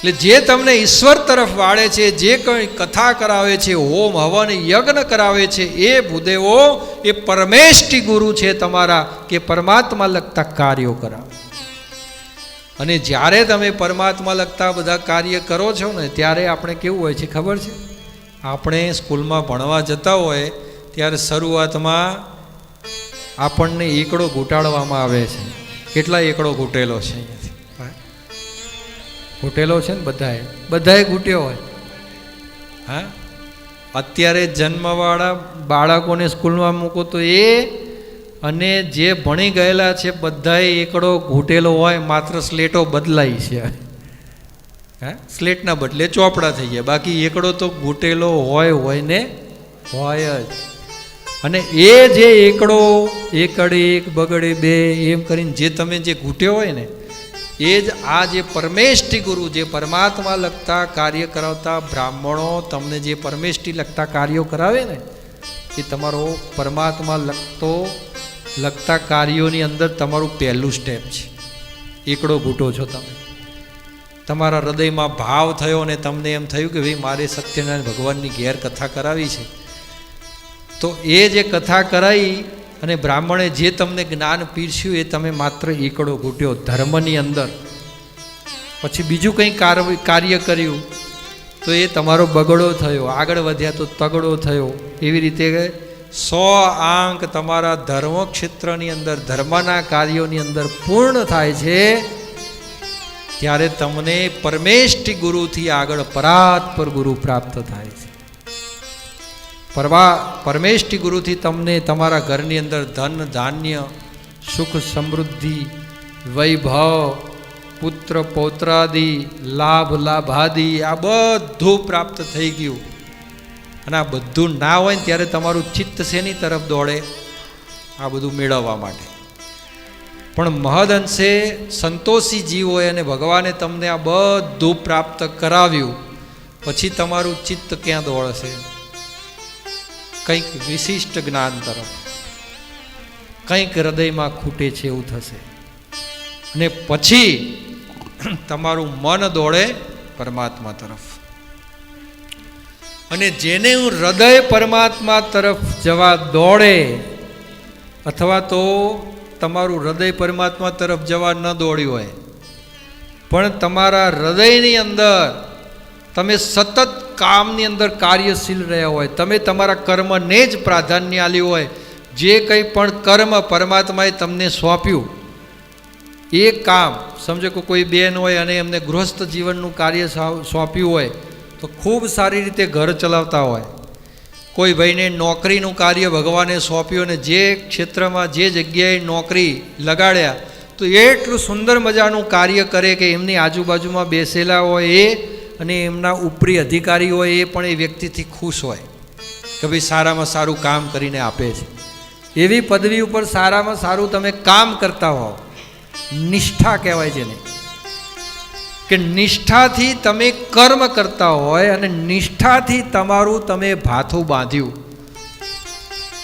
એટલે જે તમને ઈશ્વર તરફ વાળે છે, જે કંઈ કથા કરાવે છે હોમ હવન યજ્ઞ કરાવે છે, એ ભૂદેવો, એ પરમેષ્ઠી ગુરુ છે તમારા કે પરમાત્મા લગતા કાર્યો કરાવે. અને જ્યારે તમે પરમાત્મા લગતા બધા કાર્ય કરો છો ને, ત્યારે આપણે કેવું હોય છે ખબર છે? આપણે સ્કૂલમાં ભણવા જતા હોય, ત્યારે શરૂઆતમાં આપણને એકડો ઘૂંટાડવામાં આવે છે. કેટલા એકડો ઘૂંટેલો છે? ઘૂંટેલો છે ને બધાએ? બધાએ ઘૂંટ્યો હોય. હા? અત્યારે જન્મવાળા બાળકોને સ્કૂલમાં મૂકો તો એ અને જે ભણી ગયેલા છે બધાએ એકડો ઘૂંટેલો હોય, માત્ર સ્લેટો બદલાઈ છે. હા? સ્લેટના બદલે ચોપડા થઈ ગયા. બાકી એકડો તો ઘૂંટેલો હોય હોય ને હોય જ. અને એ જે એકડો, એકડ એક, બગડે બે, એમ કરીને જે તમે જે ઘૂંટ્યો હોય ને એ જ આ જે પરમેષ્ઠી ગુરુ જે પરમાત્મા લગતા કાર્ય કરાવતા બ્રાહ્મણો તમને જે પરમેષ્ઠી લગતા કાર્યો કરાવે ને, એ તમારો પરમાત્મા લગતો, લગતા કાર્યોની અંદર તમારું પહેલું સ્ટેપ છે. એકડો ઘૂંટો છો તમે. તમારા હૃદયમાં ભાવ થયો અને તમને એમ થયું કે ભાઈ મારે સત્યનારાયણ ભગવાનની ઘેર કથા કરાવી છે. તો એ જે કથા કરાવી અને બ્રાહ્મણે જે તમને જ્ઞાન પીરસ્યું એ તમે માત્ર એકડો ઘૂંટ્યો ધર્મની અંદર. પછી બીજું કંઈ કાર- કાર્ય કર્યું, તો એ તમારો બગડો થયો, આગળ વધ્યા તો તગડો થયો. એવી રીતે સો આંક તમારા ધર્મ ક્ષેત્રની અંદર, ધર્મના કાર્યોની અંદર પૂર્ણ થાય છે, ત્યારે તમને પરમેષ્ઠી ગુરુથી આગળ પરાત પર ગુરુ પ્રાપ્ત થાય છે. પરવા પરમેષ્ઠી ગુરુથી તમને તમારા ઘરની અંદર ધન, ધાન્ય, સુખ, સમૃદ્ધિ, વૈભવ, પુત્ર, પૌત્રાદિ, લાભ, લાભાદિ, આ બધું પ્રાપ્ત થઈ ગયું. અને આ બધું ના હોય ને ત્યારે તમારું ચિત્ત શેની તરફ દોડે? આ બધું મેળવવા માટે. પણ મહદ અંશે સંતોષી જીવ હોય અને ભગવાને તમને આ બધું પ્રાપ્ત કરાવ્યું, પછી તમારું ચિત્ત ક્યાં દોડશે? કંઈક વિશિષ્ટ જ્ઞાન તરફ. કંઈક હૃદયમાં ખૂટે છે એવું થશે. અને પછી તમારું મન દોડે પરમાત્મા તરફ. અને જેને હું હૃદય પરમાત્મા તરફ જવા દોડે, અથવા તો તમારું હૃદય પરમાત્મા તરફ જવા ન દોડ્યું હોય, પણ તમારા હૃદયની અંદર તમે સતત કામની અંદર કાર્યશીલ રહ્યા હોય, તમે તમારા કર્મને જ પ્રાધાન્ય આપ્યું હોય, જે કંઈ પણ કર્મ પરમાત્માએ તમને સોંપ્યું, એ કામ, સમજો કે કોઈ બેન હોય અને એમને ગૃહસ્થ જીવનનું કાર્ય સોંપ્યું હોય, તો ખૂબ સારી રીતે ઘર ચલાવતા હોય. કોઈ ભાઈને નોકરીનું કાર્ય ભગવાને સોંપ્યું અને જે ક્ષેત્રમાં, જે જગ્યાએ નોકરી લગાડ્યા, તો એટલું સુંદર મજાનું કાર્ય કરે કે એમની આજુબાજુમાં બેસેલા હોય એ અને એમના ઉપરી અધિકારી હોય એ પણ એ વ્યક્તિથી ખુશ હોય કે ભાઈ સારામાં સારું કામ કરીને આપે છે. એવી પદવી ઉપર સારામાં સારું તમે કામ કરતા હોવ. નિષ્ઠા કહેવાય છે ને કે નિષ્ઠાથી તમે કર્મ કરતા હોય અને નિષ્ઠાથી તમારું તમે ભાથું બાંધ્યું.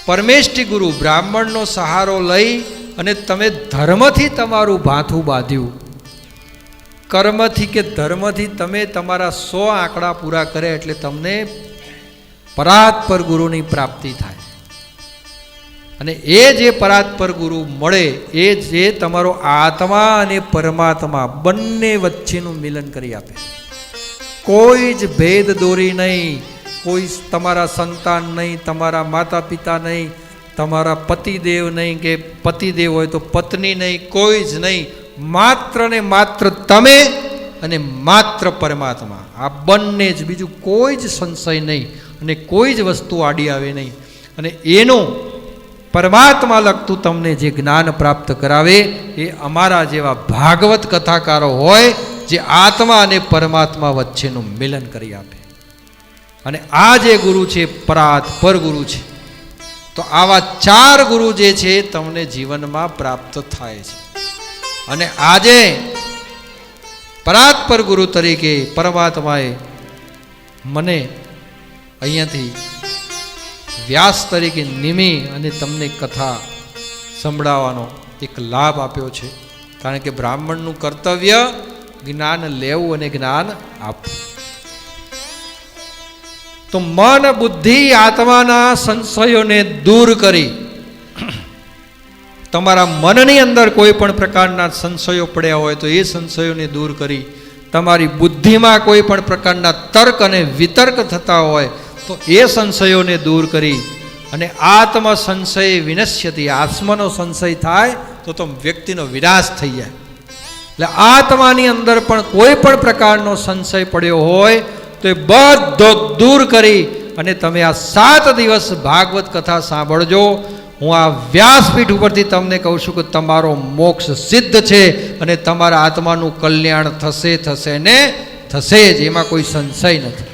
પરમેષ્ઠી ગુરુ બ્રાહ્મણનો સહારો લઈ અને તમે ધર્મથી તમારું ભાથું બાંધ્યું. કર્મથી કે ધર્મથી તમે તમારા સો આંકડા પૂરા કરે એટલે તમને પરાત્પર ગુરુની પ્રાપ્તિ થાય. અને એ જે પરાત્પર ગુરુ મળે, એ જે તમારો આત્મા અને પરમાત્મા બંને વચ્ચેનું મિલન કરી આપે. કોઈ જ ભેદ દોરી નહીં, કોઈ તમારા સંતાન નહીં, તમારા માતા પિતા નહીં, તમારા પતિદેવ નહીં, કે પતિદેવ હોય તો પત્ની નહીં, કોઈ જ નહીં. માત્ર ને માત્ર તમે અને માત્ર પરમાત્મા. આ બંને જ બીજું કોઈ જ સંશય નહીં અને કોઈ જ વસ્તુ આડી આવે નહીં. અને એનું પરમાત્મા લગતું તમને જે જ્ઞાન પ્રાપ્ત કરાવે એ અમારા જેવા ભાગવત કથાકારો હોય, જે આત્મા અને પરમાત્મા વચ્ચેનું મિલન કરી આપે. અને આ જે ગુરુ છે, પરાત પર ગુરુ છે, તો આવા ચાર ગુરુ જે છે, તમને જીવનમાં પ્રાપ્ત થાય છે. અને આજે પરાત્પર ગુરુ તરીકે પરમાત્માએ મને અહીંયાથી વ્યાસ તરીકે નિમી અને તમને કથા સંભળાવવાનો એક લાભ આપ્યો છે. કારણ કે બ્રાહ્મણનું કર્તવ્ય જ્ઞાન લેવું અને જ્ઞાન આપવું. તો મન બુદ્ધિ આત્માના સંશયોને દૂર કરી તમારા મનની અંદર કોઈ પણ પ્રકારના સંશયો પડ્યા હોય તો એ સંશયોને દૂર કરી તમારી બુદ્ધિમાં કોઈ પણ પ્રકારના તર્ક અને વિતર્ક થતા હોય તો એ સંશયોને દૂર કરી અને આત્મ સંશય વિનશ્યતી, આત્માનો સંશય થાય તો તો વ્યક્તિનો વિનાશ થઈ જાય. એટલે આત્માની અંદર પણ કોઈ પણ પ્રકારનો સંશય પડ્યો હોય તો એ બધો દૂર કરી અને તમે આ સાત દિવસ ભાગવત કથા સાંભળજો. હું આ વ્યાસપીઠ ઉપરથી તમને કહું છું કે તમારો મોક્ષ સિદ્ધ છે અને તમારા આત્માનું કલ્યાણ થશે થશે ને થશે જ. એમાં કોઈ સંશય નથી.